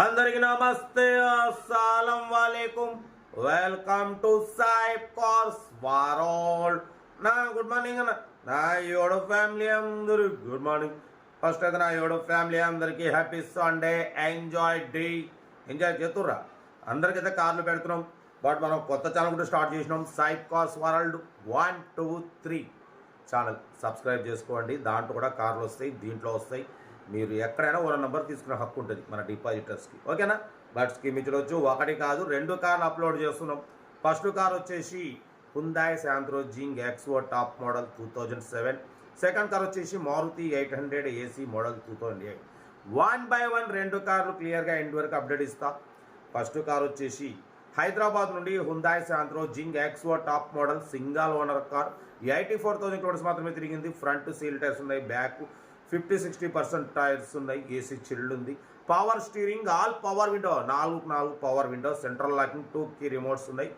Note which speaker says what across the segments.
Speaker 1: అందరికి నమస్తే. అస్సలం వాలేకుం. వెల్కమ్ టు సాయిబ్ కార్స్ వారోల్ నా గుడ్ మార్నింగ్ అన్న. నా యోడో ఫ్యామిలీ అందరూ గుడ్ మార్నింగ్. ఫస్ట్ అయితే నా యోడో ఫ్యామిలీ అందరికీ happy Sunday. Enjoy day enjoy చేతుర్రా? అందరికైతే కార్లు పెడుతున్నాం. బట్ మనం కొత్త ఛానల్ కూడా స్టార్ట్ చేసినాం. Saib cars world one two three channel subscribe చేసుకోండి. దాంట్లో కూడా కార్లు వస్తాయి. దీంట్లో వస్తాయి. మీరు ఎక్కడైనా ఒక నెంబర్ తీసుకునే హక్కు ఉంటుంది మన డిపాజిటర్స్కి. ఓకేనా? బట్ స్కీమ్ ఇచ్చవచ్చు ఒకటి కాదు రెండు కార్లు అప్లోడ్ చేస్తున్నాం. ఫస్ట్ కార్ వచ్చేసి Hyundai Santro Xing XO top model two thousand seven second car వచ్చేసి Maruti eight hundred AC model two thousand eight one by one రెండు కార్లు క్లియర్గా ఎండ్ వరకు అప్డేట్ ఇస్తా. ఫస్ట్ కార్ వచ్చేసి హైదరాబాద్ నుండి Hyundai Santro Xing XO top model single owner car. Eighty four thousand kilometres మాత్రమే తిరిగింది. ఫ్రంట్ సీల్ టైర్స్ ఉన్నాయి back fifty sixty percent tyres ఉన్నాయి ఏసీ చిల్డ్ ఉంది. Power steering all power window నాలుగు నాలుగు power window central locking two key remotes ఉన్నాయి.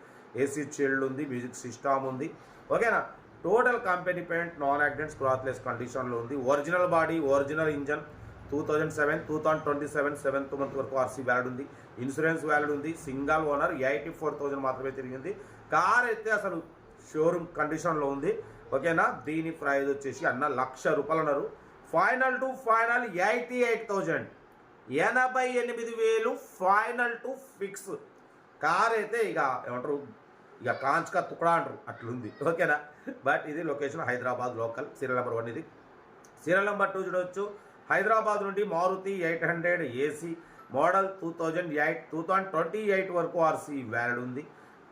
Speaker 1: AC chilled ఉంది music system ఉంది. ఓకేనా total company paint non accidents క్లాత్లెస్ కండిషన్లో ఉంది. Original body original engine two thousand seven two thousand twenty seven seventh month వరకు RC valid ఉంది. Insurance valid ఉంది. Single owner eighty four thousand మాత్రమే తిరిగింది. కార్ అయితే అసలు షోరూమ్ కండిషన్లో ఉంది. ఓకేనా దీని ప్రైజ్ వచ్చేసి అన్న లక్ష రూపాయలు అన్నారు. Final to final eighty eight thousand. ఎనభై ఎనిమిది వేలు ఫైనల్ టు ఫిక్స్. కార్ అయితే ఇక ఏమంటారు ఇక కాంచ్కా తుకడా అంటారు అట్లుంది. ఓకేనా? బట్ ఇది location Hyderabad local serial number one ఇది. సీరియల్ నెంబర్ టూ చూడవచ్చు హైదరాబాద్ నుండి Maruti eight hundred AC model two thousand eight two thousand twenty eight వరకు ఆర్సీ వ్యాలిడ్ ఉంది.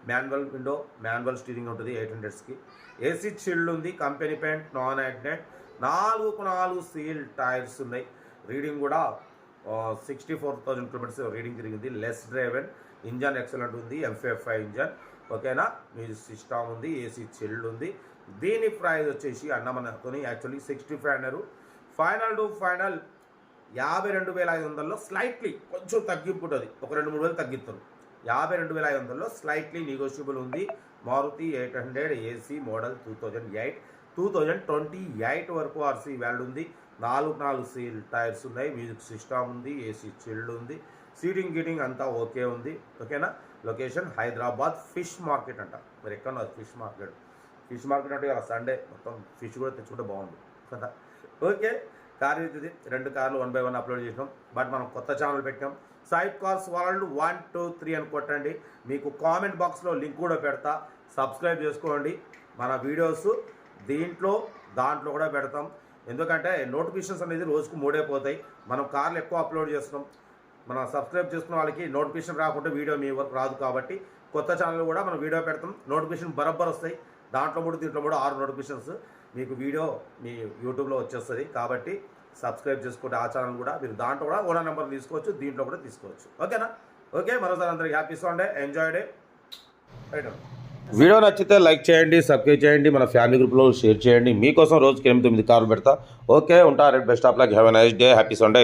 Speaker 1: మాన్యువల్ విండో మాన్యువల్ స్టీరింగ్ ఉంటుంది ఎయిట్ హండ్రెడ్స్కి. ఏసీ చిల్డ్ ఉంది company paint non accident నాలుగు నాలుగు సీల్ టైర్స్ ఉన్నాయి. రీడింగ్ కూడా sixty four thousand kilometres reading తిరిగింది. లెస్ డ్రైవెన్ ఇంజన్ ఎక్సలెంట్ ఉంది. ఎఫ్ఎఫ్ఐ ఇంజన్ ఓకేనా మ్యూజిక్ సిస్టమ్ ఉంది ఏసీ చిల్డ్ ఉంది. దీని ప్రైస్ వచ్చేసి అన్నమనతోని యాక్చువల్లీ సిక్స్టీ ఫైవ్ అన్నారు. ఫైనల్ టు ఫైనల్ యాభై రెండు వేల ఐదు వందల్లో స్లైట్లీ కొంచెం తగ్గింపు ఉంటుంది ఒక రెండు మూడు వేలు తగ్గిస్తారు యాభై రెండు వేల ఐదు వందల్లో స్లైట్లీ నెగోషియబుల్ ఉంది. Maruti eight hundred AC model two thousand eight two thousand twenty eight వరకు ఆర్సీ వ్యాల్డ్ ఉంది. నాలుగు నాలుగు సీల్ టైర్స్ ఉన్నాయి. మ్యూజిక్ సిస్టమ్ ఉంది ఏసీ చిల్డ్ ఉంది. సీటింగ్ గీటింగ్ అంతా ఓకే ఉంది. ఓకేనా? లొకేషన్ హైదరాబాద్ ఫిష్ మార్కెట్ అంట. మరి ఎక్కడ ఫిష్ మార్కెట్? ఫిష్ మార్కెట్ అంటే కదా సండే. మొత్తం ఫిష్ కూడా తెచ్చుకుంటే బాగుంది కదా? ఓకే. కార్ ఇది. రెండు కార్లు వన్ బై వన్ అప్లోడ్ చేసినాం. బట్ మనం కొత్త ఛానల్ పెట్టాం Saib cars world one two three అని కొట్టండి. మీకు కామెంట్ బాక్స్లో లింక్ కూడా పెడతా. సబ్స్క్రైబ్ చేసుకోండి. మన వీడియోస్ దీంట్లో దాంట్లో కూడా పెడతాం. ఎందుకంటే నోటిఫికేషన్స్ అనేది రోజుకు మూడే పోతాయి. మనం కార్లు ఎక్కువ అప్లోడ్ చేస్తున్నాం. మనం సబ్స్క్రైబ్ చేసుకున్న వాళ్ళకి నోటిఫికేషన్ రాకుండా వీడియో మీ వరకు రాదు కాబట్టి కొత్త ఛానల్ కూడా మనం వీడియో పెడతాం. నోటిఫికేషన్ బరబ్బర్ వస్తాయి. దాంట్లో కూడా దీంట్లో కూడా ఆరు నోటిఫికేషన్స్ మీకు వీడియో మీ యూట్యూబ్లో వచ్చేస్తుంది. కాబట్టి సబ్స్క్రైబ్ చేసుకుంటే ఆ ఛానల్ కూడా మీరు దాంట్లో కూడా ఓనర్ నెంబర్ తీసుకోవచ్చు. దీంట్లో కూడా తీసుకోవచ్చు. ఓకేనా? ఓకే మరోసారి అందరికి happy Sunday. Enjoy day. Right video నచ్చితే లైక్ చేయండి సబ్స్క్రైబ్ చేయండి మన ఫ్యామిలీ గ్రూప్లో షేర్ చేయండి. మీకోసం రోజుకి ఎనిమిది తొమ్మిది కార్లు పెడతా. ఓకే ఉంటా best of luck. Have a nice day happy Sunday